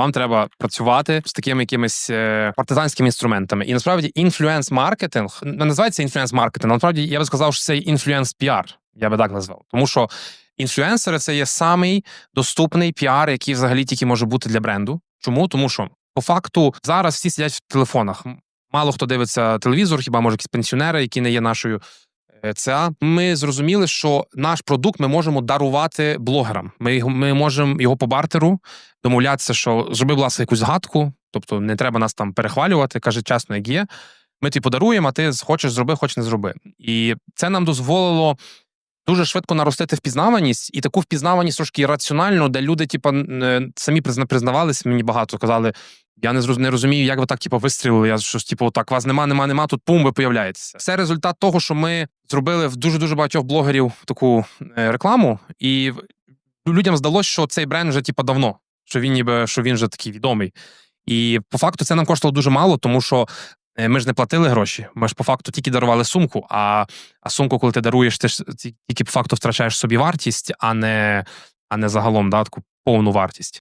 вам треба працювати з такими якимись е, партизанськими інструментами. І насправді інфлюенс-маркетинг не називається інфлюенс-маркетинг, насправді я би сказав, що це інфлюенс-піар. Я би так назвав. Тому що інфлюенсери це є самий доступний піар, який взагалі тільки може бути для бренду. Чому? Тому що по факту зараз всі сидять в телефонах. Мало хто дивиться телевізор, хіба може якісь пенсіонери, які не є нашою ЦА. Ми зрозуміли, що наш продукт ми можемо дарувати блогерам. Ми ми можемо його по бартеру домовлятися, що зроби, будь ласка, якусь згадку, тобто не треба нас там перехвалювати, каже чесно, як є. Ми тобі подаруємо, а ти хочеш зроби, хочеш не зроби. І це нам дозволило дуже швидко наростити впізнаваність, і таку впізнаваність трошки раціональну, де люди, типа, е, самі призна- признавались, мені багато казали. Я не розумію, як ви так типу, вистрілили. Я щось, типу, так, вас нема, нема, нема, тут пум, ви появляєтеся. Це результат того, що ми зробили в дуже дуже багатьох блогерів таку е, рекламу, і людям здалося, що цей бренд вже типу, давно, що він ніби що він вже такий відомий. І по факту це нам коштувало дуже мало, тому що е, ми ж не платили гроші. Ми ж по факту тільки дарували сумку. А, а сумку, коли ти даруєш, ти ж тільки по факту втрачаєш собі вартість, а не, а не загалом да, таку повну вартість.